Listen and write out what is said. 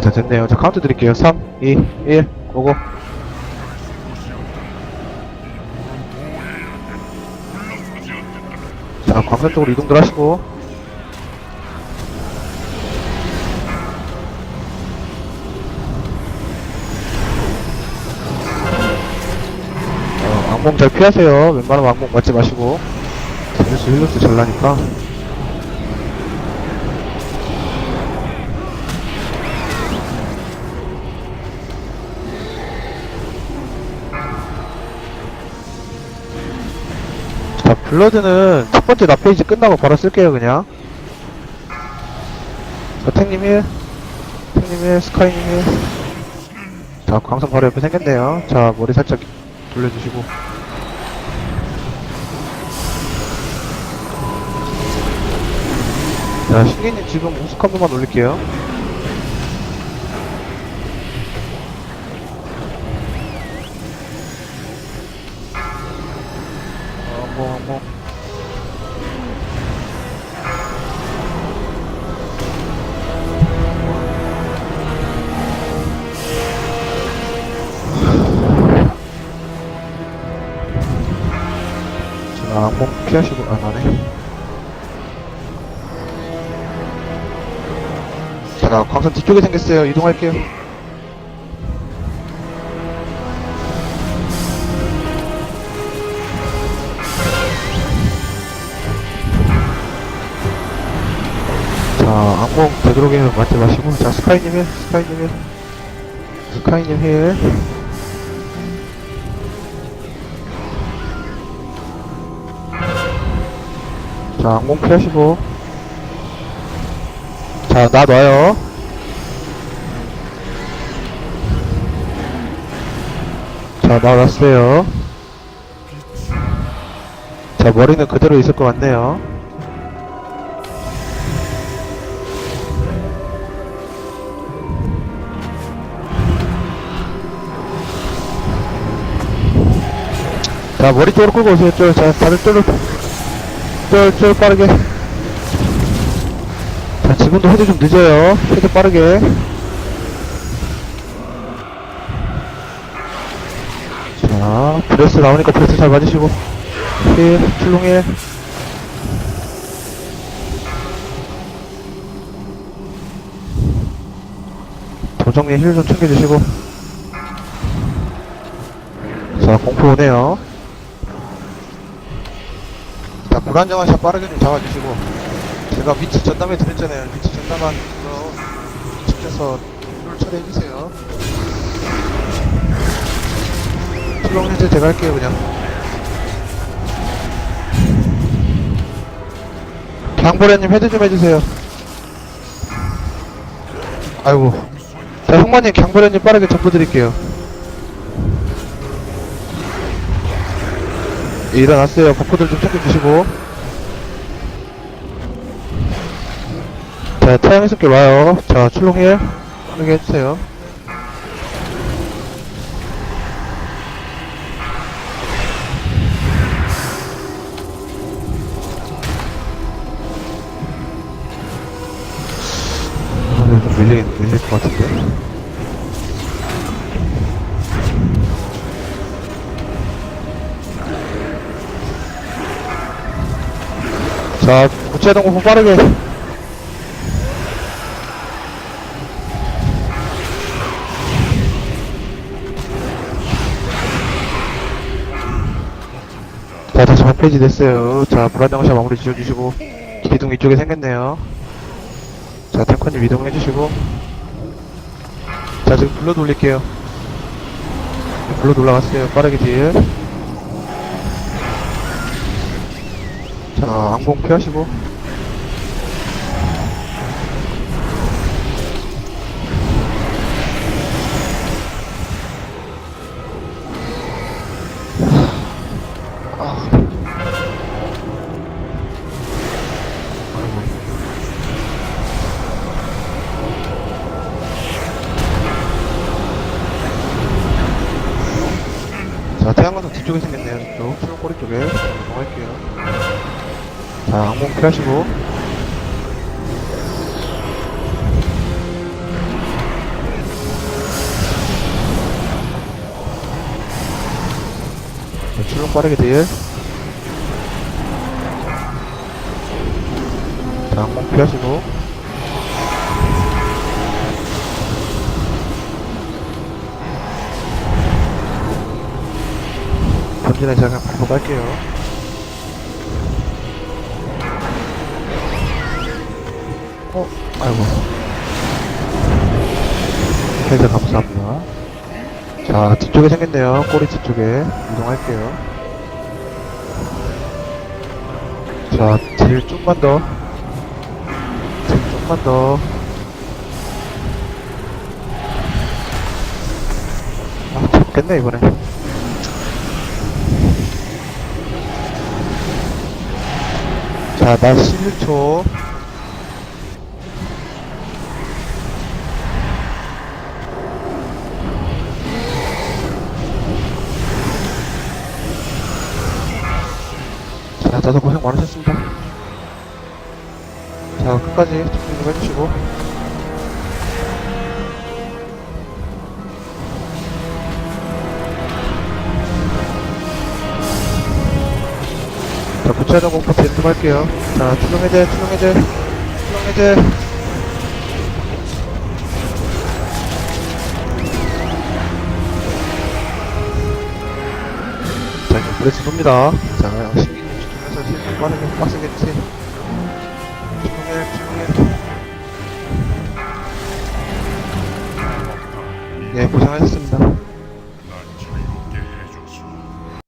네, 다 됐네요. 자, 카운트 드릴게요. 3, 2, 1, 고고. 자, 광선 쪽으로 이동들 하시고. 어, 악몽 잘 피하세요. 웬만하면 악몽 맞지 마시고. 힐러스 힐러스 잘 나니까. 블러드는 첫 번째 나 페이지 끝나고 바로 쓸게요, 그냥. 자, 탱님 1, 탱님 1, 스카이님 1. 자, 광선 바로 옆에 생겼네요. 자, 머리 살짝 돌려주시고. 자, 신기님 지금 우스한 번만 올릴게요. 뭐, 뭐. 자, 악몽 피하시고, 아, 나네. 자, 광선 뒤쪽에 생겼어요. 이동할게요. 악몽 되도록이면 맞지 마시고. 자, 스카이님 힐, 스카이님 힐. 스카이님 힐. 자, 악몽 피하시고. 자, 나 놔요. 자, 나 놨어요. 자, 머리는 그대로 있을 것 같네요. 자, 머리 쪽으로 끌고 오세요, 쫄. 자, 다들 쫄로. 쫄, 쫄 빠르게. 자, 지금도 헤드 좀 늦어요. 헤드 빠르게. 자, 브레스 나오니까 브레스 잘 맞으시고. 힐, 힐. 도정리 힐 좀 챙겨주시고. 자, 공포 오네요. 자, 불안정한 샷 빠르게 좀 잡아주시고. 제가 위치 전담해 드렸잖아요. 위치 전담한 거 직접서 룰 처리해주세요. 출렁 해제 제가 할게요, 그냥. 강보라님 헤드 좀 해주세요. 아이고. 자, 형마님, 강보라님 빠르게 전부 드릴게요. 일어났어요. 버프들 좀 챙겨주시고. 자, 태양의 숲길 와요. 자, 출렁일 빠르게 해주세요. 아, 밀리, 밀릴 것 같은데. 자, 구체 동 공포 빠르게. 자, 다시 한 페이지 됐어요. 자, 불안정샷 마무리 지어주시고, 기둥 이쪽에 생겼네요. 자, 탱커님 이동해주시고, 자, 지금 블러 돌릴게요. 블러 올라갔어요. 빠르게 딜. 자, 항공 피하시고. 자, 태양광선 뒤쪽에 생겼네요. 저쪽. 초록꼬리 쪽에. 이동할게요. 자, 항공 피하시고. 네, 자, 출렁 빠르게 딜. 자, 항공 피하시고. 전진에 제가 발표 갈게요. 어, 아이고. 해제 감사합니다. 자, 뒤쪽에 생겼네요. 꼬리 뒤쪽에. 이동할게요. 자, 딜 좀만 더. 딜 좀만 더. 아, 잡겠네, 이번에. 자, 나 11초. 고생 많으셨습니다. 자, 끝까지 집중 좀 해주시고. 자, 구체적 공포 벤트 할게요. 자, 투명 해제, 투명 해제, 투명 해제. 자, 이제 브레스 쏩니다. 자, 가는 게 빡세겠지. 피곤해, 피곤해. 예, 고생하셨습니다.